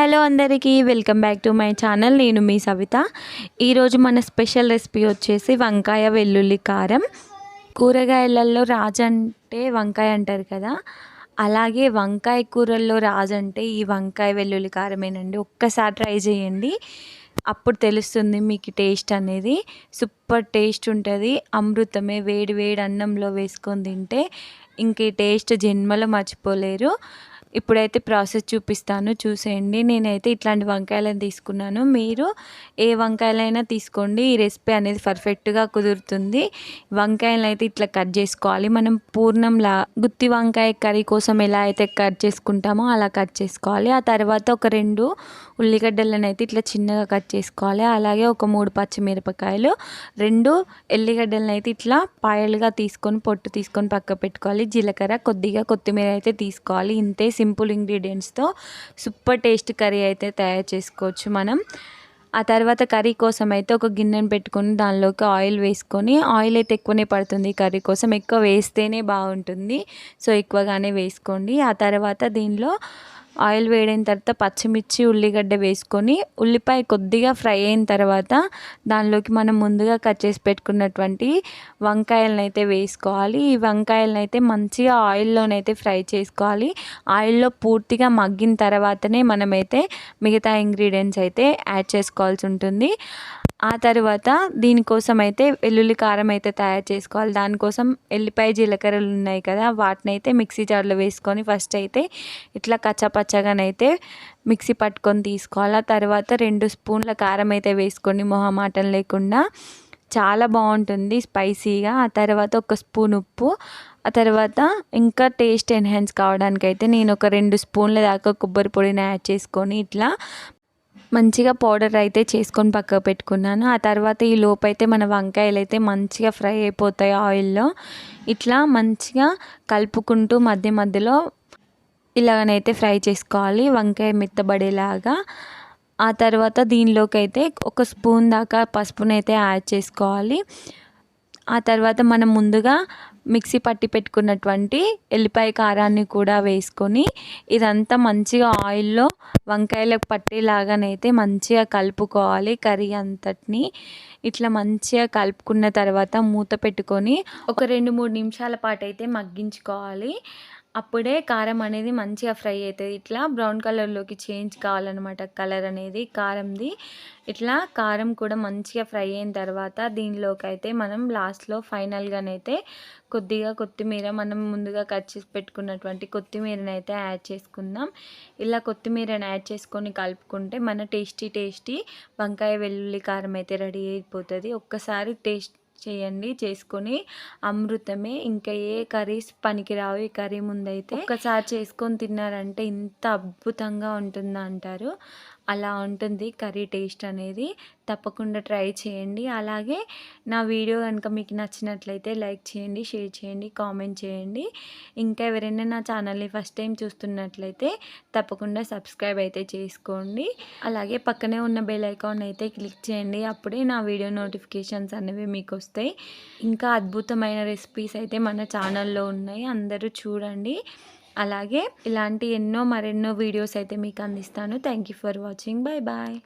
Hello అందరికీ welcome back to my channel. నేను మీ సవిత. ఈరోజు మన స్పెషల్ రెసిపీ వచ్చేసి వంకాయ వెల్లుల్లి కారం. కూరగాయలలో రాజు అంటే వంకాయ అంటారు కదా అలాగే వంకాయ కూరల్లో రాజు అంటే ఈ వంకాయ వెల్లుల్లి కారమేనండి. ఒక్కసారి ట్రై చేయండి. అప్పుడు తెలుస్తుంది మీకు టేస్ట్ అనేది. సూపర్ టేస్ట్ ఉంటుంది. అమృతమే వేడి వేడి అన్నంలో వేసుకొని తింటే ఇంక ఈ టేస్ట్ జన్మలో మర్చిపోలేరు. ఇప్పుడైతే ప్రాసెస్ చూపిస్తాను చూసేయండి. నేనైతే ఇట్లాంటి వంకాయలను తీసుకున్నాను. మీరు ఏ వంకాయలైనా తీసుకోండి. ఈ రెసిపీ అనేది పర్ఫెక్ట్గా కుదురుతుంది. వంకాయలను అయితే ఇట్లా కట్ చేసుకోవాలి. మనం పూర్ణంలా గుత్తి వంకాయ కర్రీ కోసం ఎలా అయితే కట్ చేసుకుంటామో అలా కట్ చేసుకోవాలి. ఆ తర్వాత ఒక రెండు ఉల్లిగడ్డలను అయితే ఇట్లా చిన్నగా కట్ చేసుకోవాలి. అలాగే ఒక మూడు పచ్చిమిరపకాయలు రెండు ఎల్లిగడ్డలను అయితే ఇట్లా పాయలుగా తీసుకొని పొట్టు తీసుకొని పక్క పెట్టుకోవాలి జీలకర్ర కొద్దిగా కొత్తిమీర అయితే తీసుకోవాలి. ఇంతే సింపుల్ ఇంగ్రీడియంట్స్తో సూపర్ టేస్ట్ కర్రీ అయితే తయారు చేసుకోవచ్చు మనం. ఆ తర్వాత కర్రీ కోసం అయితే ఒక గిన్నెను పెట్టుకొని దానిలోకి ఆయిల్ వేసుకొని ఆయిల్ అయితే ఎక్కువనే పడుతుంది కర్రీ కోసం ఎక్కువ వేస్తేనే బాగుంటుంది. సో ఎక్కువగానే వేసుకోండి. ఆ తర్వాత దీనిలో ఆయిల్ వేడైన తర్వాత పచ్చిమిర్చి ఉల్లిగడ్డ వేసుకొని ఉల్లిపాయ కొద్దిగా ఫ్రై అయిన తర్వాత దానిలోకి మనం ముందుగా కట్ చేసి పెట్టుకున్నటువంటి వంకాయలను అయితే వేసుకోవాలి. ఈ వంకాయలను అయితే మంచిగా ఆయిల్లోనైతే ఫ్రై చేసుకోవాలి. ఆయిల్లో పూర్తిగా మగ్గిన తర్వాతనే మనమైతే మిగతా ఇంగ్రీడియంట్స్ అయితే యాడ్ చేసుకోవాల్సి ఉంటుంది. ఆ తర్వాత దీనికోసం అయితే వెల్లుల్లి కారం అయితే తయారు చేసుకోవాలి. దానికోసం ఎల్లిపాయ జీలకర్రలు ఉన్నాయి కదా వాటిని అయితే మిక్సీ జార్లో వేసుకొని ఫస్ట్ అయితే ఇట్లా కచ్చపచ్చగానైతే మిక్సీ పట్టుకొని తీసుకోవాలి. ఆ తర్వాత రెండు స్పూన్ల కారం అయితే వేసుకొని మొహమాటం లేకుండా చాలా బాగుంటుంది స్పైసీగా. ఆ తర్వాత ఒక స్పూన్ ఉప్పు ఆ తర్వాత ఇంకా టేస్ట్ ఎన్హాన్స్ కావడానికి అయితే నేను ఒక రెండు స్పూన్ల దాకా కొబ్బరి పొడిని యాడ్ చేసుకొని ఇట్లా మంచిగా పౌడర్ అయితే చేసుకొని పక్కకు పెట్టుకున్నాను. ఆ తర్వాత ఈ లోపు అయితే మన వంకాయలు అయితే మంచిగా ఫ్రై అయిపోతాయి ఆయిల్లో. ఇట్లా మంచిగా కలుపుకుంటూ మధ్య మధ్యలో ఇలాగనైతే ఫ్రై చేసుకోవాలి వంకాయ మెత్తబడేలాగా. ఆ తర్వాత దీనిలోకి అయితే ఒక స్పూన్ దాకా పసుపునైతే యాడ్ చేసుకోవాలి. ఆ తర్వాత మనం ముందుగా మిక్సీ పట్టి పెట్టుకున్నటువంటి ఎల్లిపాయ కారాన్ని కూడా వేసుకొని ఇదంతా మంచిగా ఆయిల్లో వంకాయలకు పట్టేలాగానైతే మంచిగా కలుపుకోవాలి కర్రీ అంతటిని. ఇట్లా మంచిగా కలుపుకున్న తర్వాత మూత పెట్టుకొని ఒక రెండు మూడు నిమిషాల పాటు అయితే మగ్గించుకోవాలి. అప్పుడే కారం అనేది మంచిగా ఫ్రై అవుతుంది. ఇట్లా బ్రౌన్ కలర్లోకి చేంజ్ కావాలన్నమాట కలర్ అనేది కారంది. ఇట్లా కారం కూడా మంచిగా ఫ్రై అయిన తర్వాత దీనిలోకి అయితే మనం లాస్ట్లో ఫైనల్గానైతే కొద్దిగా కొత్తిమీర మనం ముందుగా కట్ చేసి పెట్టుకున్నటువంటి కొత్తిమీరని అయితే యాడ్ చేసుకుందాం. ఇలా కొత్తిమీరని యాడ్ చేసుకొని కలుపుకుంటే మన టేస్టీ టేస్టీ వంకాయ వెల్లుల్లి కారం అయితే రెడీ అయిపోతుంది. ఒక్కసారి టేస్ట్ చేయండి చేసుకొని అమృతమే. ఇంకా ఏ కర్రీస్ పనికిరావు ఈ కర్రీ ముందైతే ఒకసారి చేసుకొని తిన్నారంటే ఇంత అద్భుతంగా ఉంటుందా అంటారు అలా ఉంటుంది కర్రీ టేస్ట్ అనేది. తప్పకుండా ట్రై చేయండి. అలాగే నా వీడియో కనుక మీకు నచ్చినట్లయితే లైక్ చేయండి షేర్ చేయండి కామెంట్ చేయండి. ఇంకా ఎవరైనా నా ఛానల్ని ఫస్ట్ టైం చూస్తున్నట్లయితే తప్పకుండా సబ్స్క్రైబ్ అయితే చేసుకోండి. అలాగే పక్కనే ఉన్న బెల్ ఐకాన్ అయితే క్లిక్ చేయండి. అప్పుడే నా వీడియో నోటిఫికేషన్స్ అనేవి మీకు వస్తాయి. ఇంకా అద్భుతమైన రెసిపీస్ అయితే మన ఛానల్లో ఉన్నాయి. అందరూ చూడండి. అలాగే ఇలాంటి ఎన్నో మరెన్నో వీడియోస్ అయితే మీకు అందిస్తాను. Thank you for watching bye bye